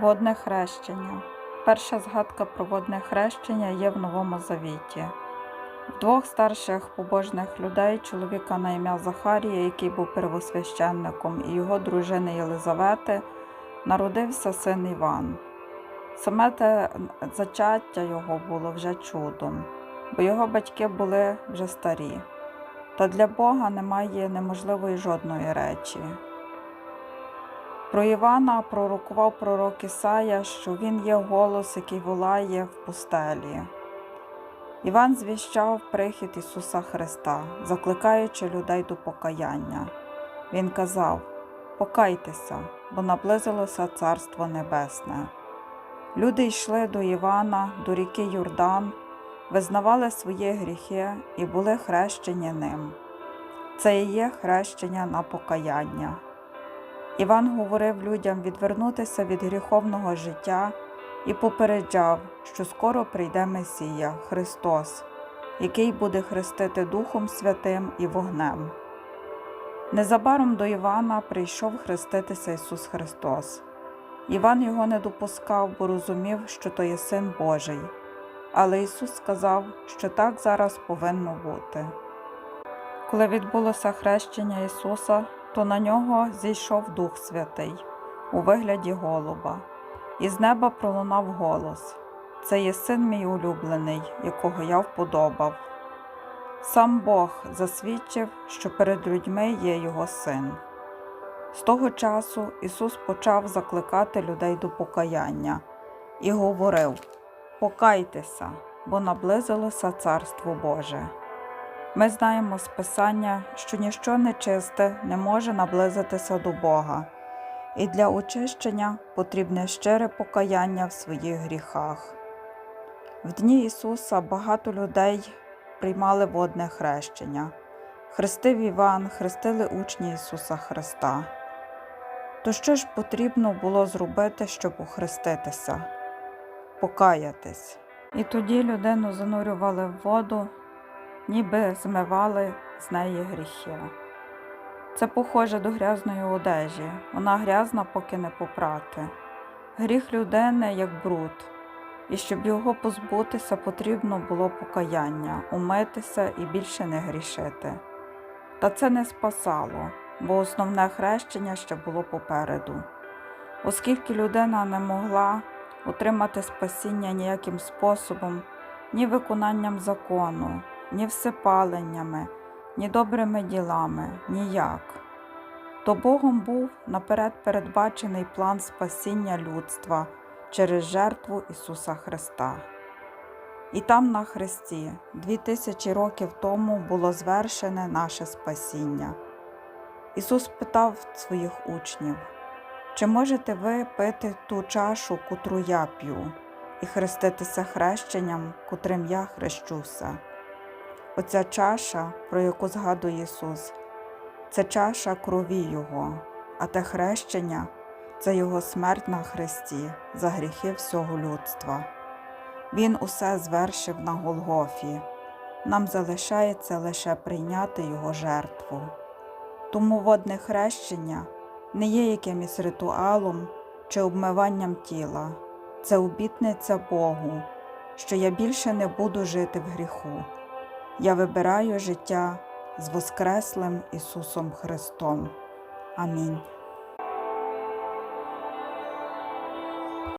Водне хрещення. Перша згадка про водне хрещення є в Новому Завіті. Двох старших побожних людей, чоловіка на ім'я Захарія, який був первосвященником, і його дружини Єлизавети, народився син Іван. Саме те зачаття його було вже чудом, бо його батьки були вже старі. Та для Бога немає неможливої жодної речі. Про Івана пророкував пророк Ісая, що він є голос, який волає в пустелі. Іван звіщав прихід Ісуса Христа, закликаючи людей до покаяння. Він казав: Покайтеся, бо наблизилося Царство Небесне. Люди йшли до Івана, до ріки Йордан, визнавали свої гріхи і були хрещені ним. Це і є хрещення на покаяння. Іван говорив людям відвернутися від гріховного життя і попереджав, що скоро прийде Месія, Христос, який буде хрестити Духом Святим і вогнем. Незабаром до Івана прийшов хреститися Ісус Христос. Іван його не допускав, бо розумів, що то є Син Божий. Але Ісус сказав, що так зараз повинно бути. Коли відбулося хрещення Ісуса, то на нього зійшов Дух Святий у вигляді голуба, і з неба пролунав голос: Це є син мій улюблений, якого я вподобав. Сам Бог засвідчив, що перед людьми є його син. З того часу Ісус почав закликати людей до покаяння і говорив: Покайтеся, бо наблизилося Царство Боже. Ми знаємо з Писання, що ніщо нечисте не може наблизитися до Бога, і для очищення потрібне щире покаяння в своїх гріхах. В дні Ісуса багато людей приймали водне хрещення. Хрестив Іван, хрестили учні Ісуса Христа. То що ж потрібно було зробити, щоб охреститися? Покаятись. І тоді людину занурювали в воду, ніби змивали з неї гріхи. Це похоже до грязної одежі, вона грязна, поки не попрати. Гріх людини як бруд, і щоб його позбутися, потрібно було покаяння, умитися і більше не грішити. Та це не спасало, бо основне хрещення ще було попереду. Оскільки людина не могла отримати спасіння ніяким способом, ні виконанням закону, ні всепаленнями, ні добрими ділами, ніяк. То Богом був наперед передбачений план спасіння людства через жертву Ісуса Христа. І там на Христі, дві тисячі років тому, було звершене наше спасіння. Ісус питав своїх учнів, чи можете ви пити ту чашу, котру я п'ю, і хреститися хрещенням, котрим я хрещуся? Оця чаша, про яку згадує Ісус, це чаша крові Його, а те хрещення це Його смерть на Христі за гріхи всього людства. Він усе звершив на Голгофі. Нам залишається лише прийняти Його жертву. Тому водне хрещення не є якимось ритуалом чи обмиванням тіла, це обітниця Богу, що я більше не буду жити в гріху. Я вибираю життя з Воскреслим Ісусом Христом. Амінь.